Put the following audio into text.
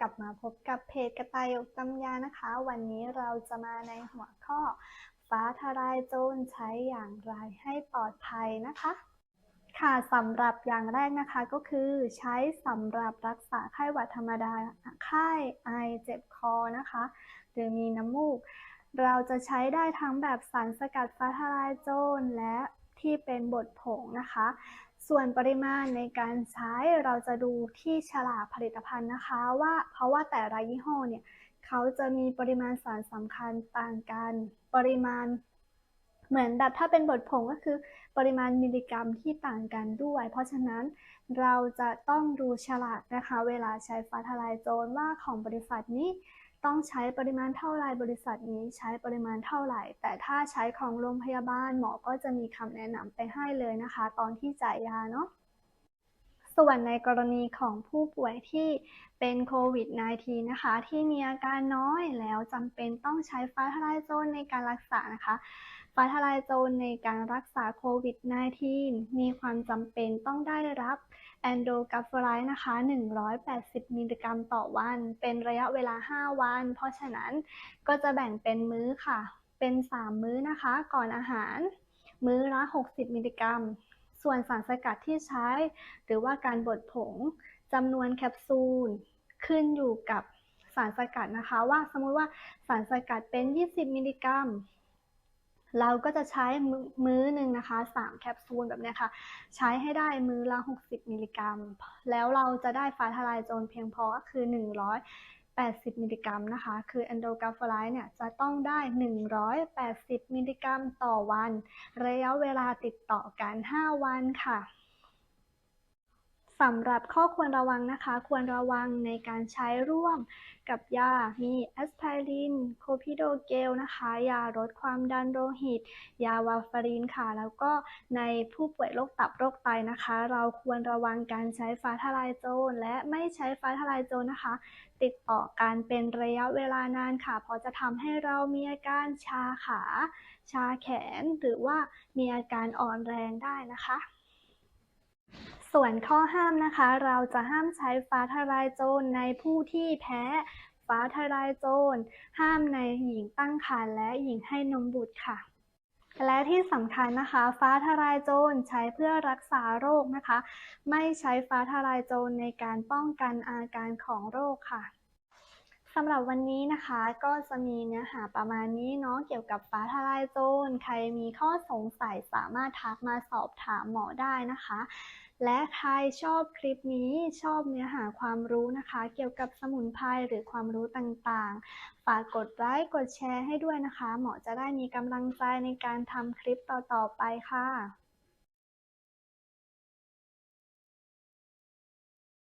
กลับมาพบกับเพจกระต่ายยกตำยานะคะ วันนี้เราจะมาในหัวข้อ ฟ้าทลายโจรใช้อย่างไรให้ปลอดภัยนะคะ ค่ะสำหรับอย่างแรกนะคะก็คือใช้สำหรับรักษาไข้หวัดธรรมดาไข้ไอเจ็บคอนะคะ หรือมีน้ำมูก เราจะใช้ได้ทั้งแบบสารสกัดฟ้าทลายโจรและ ที่เป็นบดผงนะคะ ส่วนปริมาณในการใช้เราจะดูที่ฉลากผลิตภัณฑ์นะคะว่าเพราะว่าแต่ละยี่ห้อเนี่ยเขาจะมีปริมาณสารสำคัญต่างกัน ปริมาณเหมือนแบบถ้าเป็นบดผงก็คือปริมาณมิลลิกรัมที่ต่างกันด้วย เพราะฉะนั้นเราจะต้องดูฉลากนะคะ เวลาใช้ฟ้าทลายโจรว่าของบริษัทนี้ ต้องใช้ปริมาณเท่าไรบริษัทนี้ใช้ปริมาณเท่าไหร่ แต่ถ้าใช้ของโรงพยาบาลหมอก็จะมีคำแนะนำไปให้เลยนะคะ ตอนที่จ่ายยาเนาะ ส่วนในกรณีของผู้ป่วยที่เป็นโควิด -19 นะคะ ที่มีอาการน้อยแล้วจำเป็นต้องใช้ฟ้าทลายโจรในการรักษานะคะฟ้าทลายโจรในการรักษาโควิด -19 มีความจำเป็นต้องได้รับแอนโดกัฟไรด์นะคะ 180 มิลลิกรัมต่อวัน เป็นระยะเวลา 5 วัน เพราะฉะนั้นก็จะแบ่งเป็นมื้อค่ะ เป็น 3 มื้อนะคะ ก่อนอาหาร มื้อละ 60 มิลลิกรัม ส่วนสารสกัดที่ใช้ หรือว่าการบดผงจำนวนแคปซูล ขึ้นอยู่กับสารสกัดนะคะ ว่าสมมุติว่าสารสกัดเป็น 20 มิลลิกรัม เราก็จะใช้มื้อหนึ่งนะคะ 3 แคปซูลแบบนี้ค่ะ ใช้ให้ได้มื้อละ 60 มิลลิกรัม แล้วเราจะได้ฟ้าทลายโจรเพียงพอก็คือ 180 มิลลิกรัมนะคะ คือแอนโดกาฟไรด์เนี่ยจะต้องได้ 180 มิลลิกรัมต่อวัน ระยะเวลาติดต่อกัน 5 วันค่ะ สำหรับข้อควรระวังนะคะ ควรระวังในการใช้ร่วมกับยา มีแอสไพริน โคพิโดเกลนะคะ ยาลดความดันโลหิต ยาวาฟารินค่ะ แล้วก็ในผู้ป่วยโรคตับโรคไตนะคะ เราควรระวังการใช้ฟ้าทลายโจรและไม่ใช้ฟ้าทลายโจรนะคะ ติดต่อกันเป็นระยะเวลานานค่ะ เพราะจะทำให้เรามีอาการชาขา ชาแขน หรือว่ามีอาการอ่อนแรงได้นะคะ ส่วนข้อห้ามนะคะ เราจะห้ามใช้ฟ้าทลายโจรในผู้ที่แพ้ฟ้าทลายโจรห้ามในหญิงตั้งครรภ์และหญิงให้นมบุตรค่ะ และที่สำคัญนะคะ ฟ้าทลายโจรใช้เพื่อรักษาโรคนะคะ ไม่ใช้ฟ้าทลายโจรในการป้องกันอาการของโรคค่ะ สำหรับวันนี้นะคะก็จะมีเนื้อหาประมาณนี้เนาะเกี่ยวกับฟ้าทลายโจรใครมีข้อสงสัยสามารถทักมาสอบถามหมอได้นะคะ และใครชอบคลิปนี้ชอบเนื้อหาความรู้นะคะ เกี่ยวกับสมุนไพรหรือความรู้ต่างๆ ฝากกดไลค์กดแชร์ให้ด้วยนะคะ หมอจะได้มีกำลังใจในการทำคลิปต่อๆไปค่ะ